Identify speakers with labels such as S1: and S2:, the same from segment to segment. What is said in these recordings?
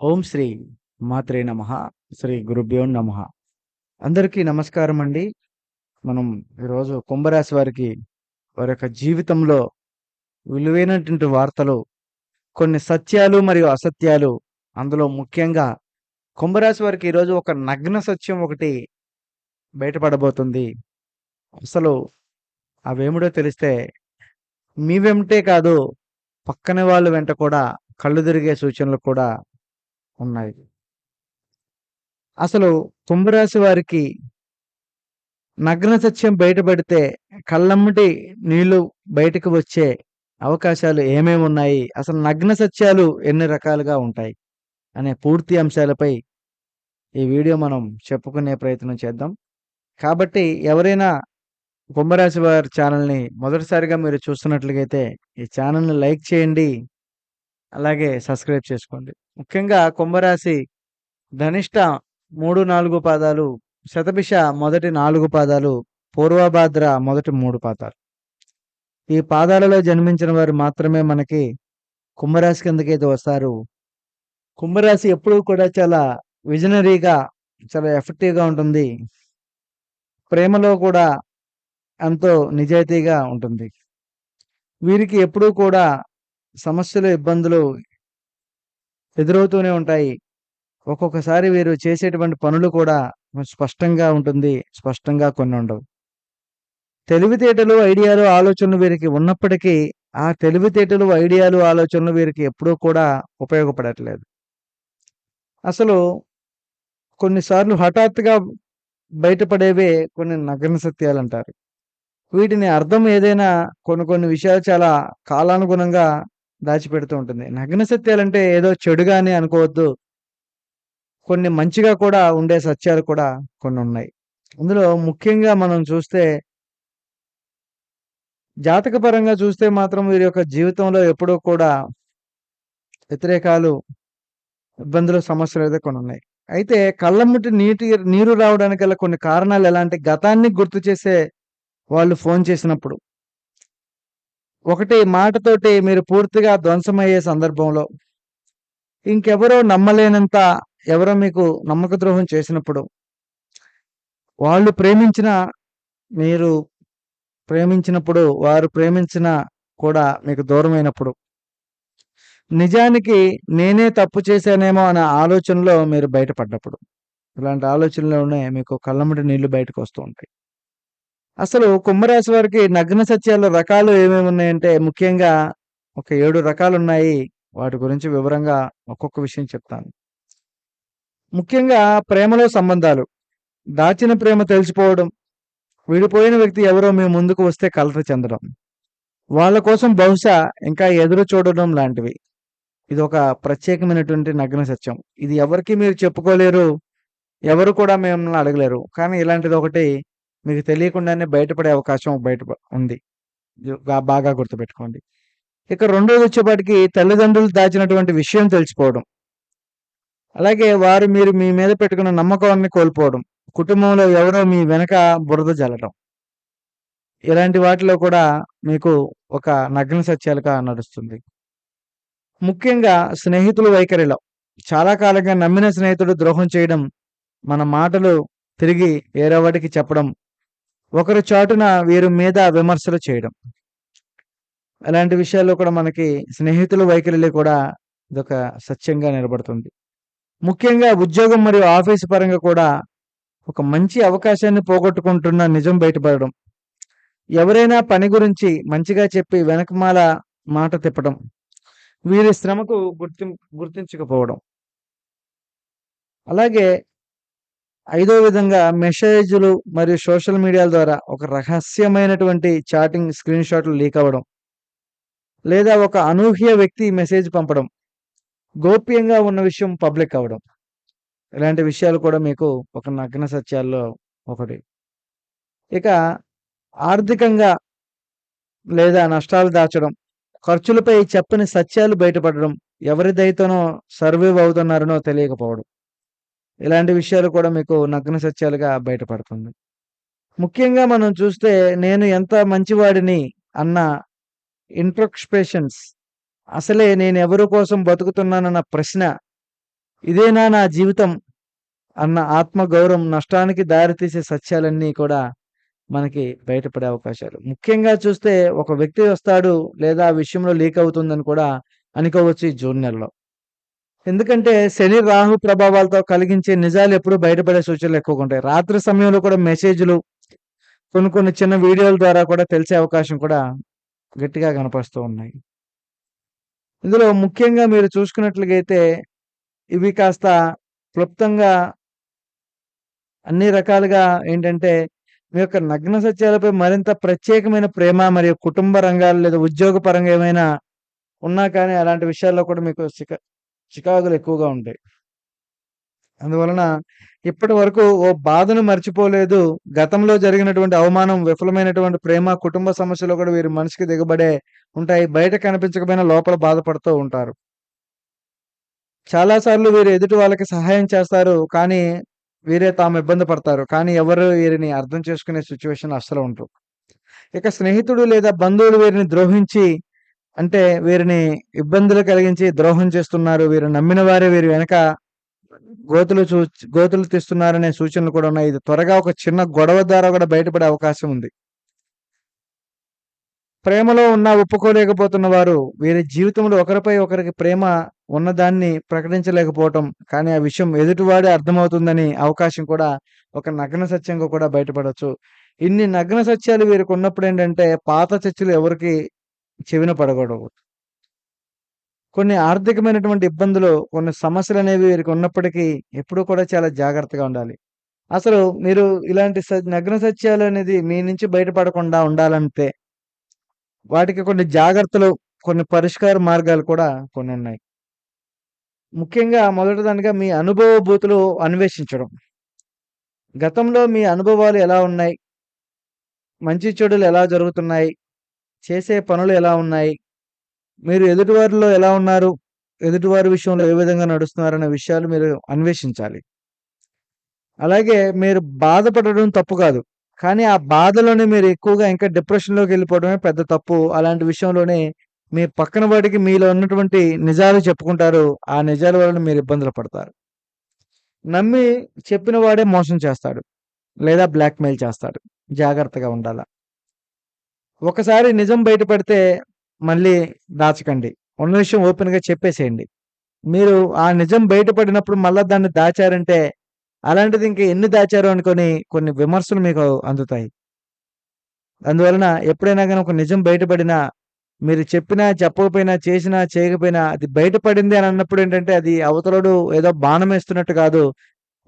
S1: ఓం శ్రీ మాత్రే నమ. శ్రీ గురుభ్యో నమ. అందరికీ నమస్కారం అండి. మనం ఈరోజు కుంభరాశి వారికి వారి యొక్క జీవితంలో విలువైనటువంటి వార్తలు కొన్ని సత్యాలు మరియు అసత్యాలు అందులో ముఖ్యంగా కుంభరాశి వారికి ఈరోజు ఒక నగ్న సత్యం ఒకటి బయటపడబోతుంది. అసలు అవేమిడో తెలిస్తే మీ వెంటే కాదు పక్కన వాళ్ళ వెంట కూడా కళ్ళు తిరిగే సూచనలు కూడా ఉన్నాయి. అసలు కుంభరాశి వారికి నగ్న సత్యం బయటపడితే కళ్ళమ్మటి నీళ్ళు బయటకు వచ్చే అవకాశాలు ఏమేమి ఉన్నాయి? అసలు నగ్న సత్యాలు ఎన్ని రకాలుగా ఉంటాయి? అనే పూర్తి అంశాలపై ఈ వీడియో మనం చెప్పుకునే ప్రయత్నం చేద్దాం. కాబట్టి ఎవరైనా కుంభరాశి వారి ఛానల్ని మొదటిసారిగా మీరు చూస్తున్నట్లయితే ఈ ఛానల్ని లైక్ చేయండి. అలాగే సబ్స్క్రైబ్ చేసుకోండి. ముఖ్యంగా కుంభరాశి ధనిష్ట మూడు నాలుగు పాదాలు శతభిష మొదటి నాలుగు పాదాలు పూర్వభాద్ర మొదటి మూడు పాదాలు. ఈ పాదాలలో జన్మించిన వారు మాత్రమే మనకి కుంభరాశి కిందకైతే వస్తారు. కుంభరాశి ఎప్పుడూ కూడా చాలా విజనరీగా చాలా ఎఫెక్టివ్గా ఉంటుంది. ప్రేమలో కూడా ఎంతో నిజాయితీగా ఉంటుంది. వీరికి ఎప్పుడూ కూడా సమస్యలు ఇబ్బందులు ఎదురవుతూనే ఉంటాయి. ఒక్కొక్కసారి వీరు చేసేటువంటి పనులు కూడా స్పష్టంగా ఉంటుంది స్పష్టంగా కొన్ని ఉండవు. తెలివితేటలు ఐడియాలు ఆలోచనలు వీరికి ఉన్నప్పటికీ ఆ తెలివితేటలు ఐడియాలు ఆలోచనలు వీరికి ఎప్పుడూ కూడా ఉపయోగపడట్లేదు. అసలు కొన్నిసార్లు హఠాత్తుగా బయటపడేవే కొన్ని నగ్న సత్యాలు అంటారు. వీటిని అర్థం ఏదైనా కొన్ని కొన్ని విషయాలు చాలా కాలానుగుణంగా దాచిపెడుతూ ఉంటుంది. నగ్న సత్యాలంటే ఏదో చెడుగానే అనుకోవద్దు. కొన్ని మంచిగా కూడా ఉండే సత్యాలు కూడా కొన్ని ఉన్నాయి. అందులో ముఖ్యంగా మనం చూస్తే జాతకపరంగా చూస్తే మాత్రం వీరి యొక్క జీవితంలో ఎప్పుడూ కూడా వ్యతిరేకాలు ఇబ్బందులు సమస్యలు అయితే కొన్ని ఉన్నాయి. అయితే కళ్ళముట్టి నీటి నీరు రావడానికి గల కొన్ని కారణాలు ఎలాంటి గతాన్ని గుర్తు చేసే వాళ్ళు ఫోన్ చేసినప్పుడు ఒకటి మాటతోటి మీరు పూర్తిగా ధ్వంసమయ్యే సందర్భంలో ఇంకెవరో నమ్మలేనంత ఎవరో మీకు నమ్మక ద్రోహం చేసినప్పుడు వాళ్ళు ప్రేమించిన మీరు ప్రేమించినప్పుడు వారు ప్రేమించిన కూడా మీకు దూరమైనప్పుడు. నిజానికి నేనే తప్పు చేశానేమో అనే ఆలోచనలో మీరు బయటపడ్డప్పుడు. ఇలాంటి ఆలోచనలోనే మీకు కళ్ళమ్మటి నీళ్ళు బయటకు వస్తూ ఉంటాయి. అసలు కుంభరాశి వారికి నగ్న సత్యాల రకాలు ఏమేమి ఉన్నాయంటే ముఖ్యంగా ఒక ఏడు రకాలు ఉన్నాయి. వాటి గురించి వివరంగా ఒక్కొక్క విషయం చెప్తాను. ముఖ్యంగా ప్రేమలో సంబంధాలు. దాచిన ప్రేమ తెలిసిపోవడం విడిపోయిన వ్యక్తి ఎవరో మీ ముందుకు వస్తే కలత చెందడం. వాళ్ళ కోసం బహుశా ఇంకా ఎదురు చూడడం లాంటివి. ఇది ఒక ప్రత్యేకమైనటువంటి నగ్న సత్యం. ఇది ఎవరికి మీరు చెప్పుకోలేరు. ఎవరు కూడా మిమ్మల్ని అడగలేరు. కానీ ఇలాంటిది ఒకటి మీకు తెలియకుండానే బయటపడే అవకాశం బయట ఉంది. బాగా గుర్తుపెట్టుకోండి. ఇక రెండోది వచ్చేపాటికి తల్లిదండ్రులు దాచినటువంటి విషయం తెలిసిపోవడం. అలాగే వారు మీరు మీ మీద పెట్టుకున్న నమ్మకాన్ని కోల్పోవడం. కుటుంబంలో ఎవరో మీ వెనక బురద జల్లడం. ఇలాంటి వాటిలో కూడా మీకు ఒక నగ్న సత్యాలుగా నడుస్తుంది. ముఖ్యంగా స్నేహితుల వైఖరిలో. చాలా కాలంగా నమ్మిన స్నేహితుడు ద్రోహం చేయడం మన మాటలు తిరిగి వేరే వాటికి చెప్పడం ఒకరి చాటున వీరి మీద విమర్శలు చేయడం. అలాంటి విషయాల్లో కూడా మనకి స్నేహితుల వైఖరిలో కూడా ఇదొక సత్యంగా నిలబడుతుంది. ముఖ్యంగా ఉద్యోగం మరియు ఆఫీస్ పరంగా కూడా ఒక మంచి అవకాశాన్ని పోగొట్టుకుంటున్న నిజం బయటపడడం. ఎవరైనా పని గురించి మంచిగా చెప్పి వెనకమాల మాట తిప్పడం. వీరి శ్రమకు గుర్తి గుర్తించకపోవడం. అలాగే ఐదో విధంగా మెసేజ్లు మరియు సోషల్ మీడియాల ద్వారా ఒక రహస్యమైనటువంటి చాటింగ్ స్క్రీన్ షాట్లు లీక్ అవ్వడం లేదా ఒక అనూహ్య వ్యక్తి మెసేజ్ పంపడం గోప్యంగా ఉన్న విషయం పబ్లిక్ అవ్వడం. ఇలాంటి విషయాలు కూడా మీకు ఒక నగ్న సత్యాల్లో ఒకటి. ఇక ఆర్థికంగా లేదా నష్టాలు దాచడం ఖర్చులపై చెప్పని సత్యాలు బయటపడడం ఎవరి దయతోనో సర్వైవ్ అవుతున్నారనో తెలియకపోవడం. ఇలాంటి విషయాలు కూడా మీకు నగ్న సత్యాలుగా బయటపడుతుంది. ముఖ్యంగా మనం చూస్తే నేను ఎంత మంచివాడిని అన్న ఇంట్రోస్పెషన్స్ అసలే నేను ఎవరి కోసం బతుకుతున్నానన్న ప్రశ్న ఇదేనా నా జీవితం అన్న ఆత్మగౌరవం నష్టానికి దారితీసే సత్యాలన్నీ కూడా మనకి బయటపడే అవకాశాలు. ముఖ్యంగా చూస్తే ఒక వ్యక్తి వస్తాడు లేదా ఆ విషయంలో లీక్ అవుతుందని కూడా అనుకోవచ్చు ఈ జూన్ నెలలో. ఎందుకంటే శని రాహు ప్రభావాలతో కలిగించే నిజాలు ఎప్పుడు బయటపడే సూచనలు ఎక్కువగా ఉంటాయి. రాత్రి సమయంలో కూడా మెసేజ్లు కొన్ని కొన్ని చిన్న వీడియోల ద్వారా కూడా తెలిసే అవకాశం కూడా గట్టిగా కనపరుస్తూ ఉన్నాయి. ఇందులో ముఖ్యంగా మీరు చూసుకున్నట్లుగైతే ఇవి కాస్త క్లుప్తంగా అన్ని రకాలుగా ఏంటంటే మీ యొక్క నగ్న సత్యాలపై మరింత ప్రత్యేకమైన ప్రేమ మరియు కుటుంబ రంగాలు లేదా ఉద్యోగ పరంగా ఏమైనా ఉన్నా కానీ అలాంటి విషయాల్లో కూడా మీకు చికాకులు ఎక్కువగా ఉంటాయి. అందువలన ఇప్పటి వరకు ఓ బాధను మర్చిపోలేదు. గతంలో జరిగినటువంటి అవమానం విఫలమైనటువంటి ప్రేమ కుటుంబ సమస్యలు కూడా వీరి మనిషికి దిగబడే ఉంటాయి. బయట కనిపించకపోయినా లోపల బాధపడుతూ ఉంటారు. చాలాసార్లు వీరు ఎదుటి వాళ్ళకి సహాయం చేస్తారు. కానీ వీరే తాము ఇబ్బంది పడతారు. కానీ ఎవరు వీరిని అర్థం చేసుకునే సిచ్యువేషన్ అస్సలు ఉంటారు ఇక స్నేహితుడు లేదా బంధువులు వీరిని ద్రోహించి అంటే వీరిని ఇబ్బందులు కలిగించి ద్రోహం చేస్తున్నారు వీరు నమ్మిన వారే వీరి వెనక గోతులు చూ గోతులు తీస్తున్నారనే సూచనలు కూడా ఉన్నాయి. ఇది త్వరగా ఒక చిన్న గొడవ ద్వారా కూడా బయటపడే అవకాశం ఉంది. ప్రేమలో ఉన్న ఒప్పుకోలేకపోతున్న వారు వీరి జీవితంలో ఒకరిపై ఒకరికి ప్రేమ ఉన్నదాన్ని ప్రకటించలేకపోవటం కానీ ఆ విషయం ఎదుటివాడే అర్థమవుతుందని అవకాశం కూడా ఒక నగ్న సత్యంగా కూడా బయటపడవచ్చు ఇన్ని నగ్న సత్యాలు వీరికి ఉన్నప్పుడు ఏంటంటే పాత చర్చలు ఎవరికి చెవిన పడకూడదు. కొన్ని ఆర్థికమైనటువంటి ఇబ్బందులు కొన్ని సమస్యలు అనేవి వీరికి ఉన్నప్పటికీ ఎప్పుడూ కూడా చాలా జాగ్రత్తగా ఉండాలి. అసలు మీరు ఇలాంటి నగ్న సత్యాలు అనేది మీ నుంచి బయటపడకుండా ఉండాలంటే వాటికి కొన్ని జాగ్రత్తలు కొన్ని పరిష్కార మార్గాలు కూడా కొన్ని ఉన్నాయి. ముఖ్యంగా మొదటిదానిగా మీ అనుభవ బూతులు అన్వేషించడం. గతంలో మీ అనుభవాలు ఎలా ఉన్నాయి? మంచి చెడులు ఎలా జరుగుతున్నాయి? చేసే పనులు ఎలా ఉన్నాయి? మీరు ఎదుటివారిలో ఎలా ఉన్నారు? ఎదుటివారి విషయంలో ఏ విధంగా నడుస్తున్నారనే విషయాలు మీరు అన్వేషించాలి. అలాగే మీరు బాధపడడం తప్పు కాదు. కానీ ఆ బాధలోనే మీరు ఎక్కువగా ఇంకా డిప్రెషన్లోకి వెళ్ళిపోవడమే పెద్ద తప్పు. అలాంటి విషయంలోనే మీ పక్కన వాడికి మీలో ఉన్నటువంటి నిజాలు చెప్పుకుంటారు. ఆ నిజాల వలన మీరు ఇబ్బందులు పడతారు. నమ్మి చెప్పిన వాడే మోసం చేస్తాడు. లేదా బ్లాక్మెయిల్ చేస్తాడు. జాగ్రత్తగా ఉండాలా. ఒకసారి నిజం బయటపడితే మళ్ళీ దాచకండి. ఉన్న విషయం ఓపెన్గా చెప్పేసేయండి. మీరు ఆ నిజం బయటపడినప్పుడు మళ్ళీ దాన్ని దాచారంటే అలాంటిది ఇంకా ఎన్ని దాచారు అనుకొని కొన్ని విమర్శలు మీకు అందుతాయి. అందువలన ఎప్పుడైనా కానీ ఒక నిజం బయటపడినా మీరు చెప్పినా చెప్పకపోయినా చేసినా చేయకపోయినా అది బయటపడింది అని అన్నప్పుడు ఏంటంటే అది అవతలడు ఏదో బాణం వేస్తున్నట్టు కాదు.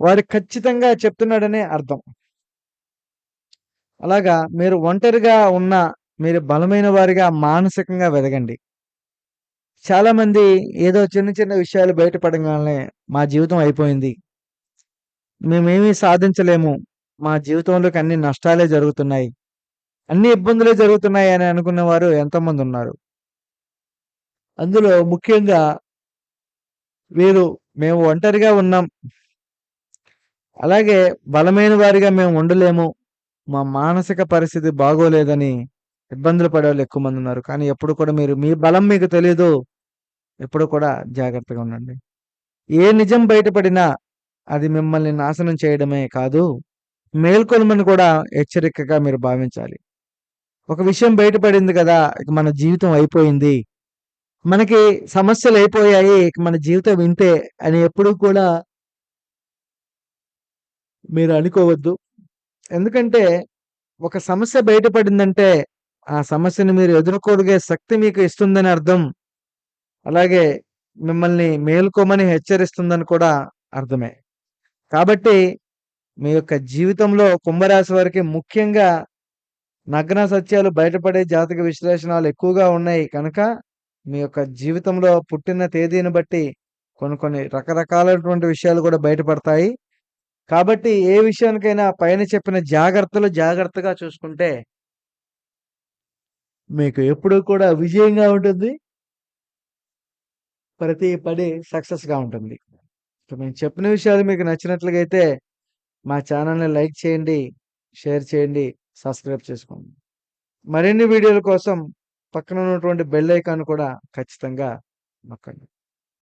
S1: వాడు ఖచ్చితంగా చెప్తున్నాడనే అర్థం. అలాగా మీరు ఒంటరిగా ఉన్న మీరు బలమైన వారిగా మానసికంగా వెదగండి. చాలామంది ఏదో చిన్న చిన్న విషయాలు బయటపడగానే మా జీవితం అయిపోయింది. మేమేమీ సాధించలేము. మా జీవితంలోకి అన్ని నష్టాలే జరుగుతున్నాయి. అన్ని ఇబ్బందులే జరుగుతున్నాయి అని అనుకున్న వారు ఎంతమంది ఉన్నారు. అందులో ముఖ్యంగా వీరు మేము ఒంటరిగా ఉన్నాం. అలాగే బలమైన వారిగా మేము ఉండలేము. మా మానసిక పరిస్థితి బాగోలేదని ఇబ్బందులు పడే వాళ్ళు ఎక్కువ మంది ఉన్నారు. కానీ ఎప్పుడు కూడా మీరు మీ బలం మీకు తెలియదు ఎప్పుడు కూడా జాగ్రత్తగా ఉండండి. ఏ నిజం బయటపడినా అది మిమ్మల్ని నాశనం చేయడమే కాదు మేల్కొలమని కూడా హెచ్చరికగా మీరు భావించాలి. ఒక విషయం బయటపడింది కదా ఇక మన జీవితం అయిపోయింది. మనకి సమస్యలు అయిపోయాయి ఇక మన జీవితం ఇంతే అని ఎప్పుడు కూడా మీరు అనుకోవద్దు. ఎందుకంటే ఒక సమస్య బయటపడిందంటే ఆ సమస్యను మీరు ఎదుర్కోగలిగే శక్తి మీకు ఇస్తుందని అర్థం. అలాగే మిమ్మల్ని మేల్కోమని హెచ్చరిస్తుందని కూడా అర్థమే. కాబట్టి మీ యొక్క జీవితంలో కుంభరాశి వారికి ముఖ్యంగా నగ్న సత్యాలు బయటపడే జాతక విశ్లేషణలు ఎక్కువగా ఉన్నాయి కనుక మీ యొక్క జీవితంలో పుట్టిన తేదీని బట్టి కొన్ని కొన్ని రకరకాలైనటువంటి విషయాలు కూడా బయటపడతాయి. కాబట్టి ఏ విషయానికైనా పైన చెప్పిన జాగ్రత్తలు జాగ్రత్తగా చూసుకుంటే మీకు ఎప్పుడూ కూడా విజయంగా ఉంటుంది. ప్రతి పడి సక్సెస్గా ఉంటుంది. మేము చెప్పిన విషయాలు మీకు నచ్చినట్లుగా అయితే మా ఛానల్ని లైక్ చేయండి షేర్ చేయండి సబ్స్క్రైబ్ చేసుకోండి. మరిన్ని వీడియోల కోసం పక్కన ఉన్నటువంటి బెల్ ఐకాన్ కూడా ఖచ్చితంగా నొక్కండి.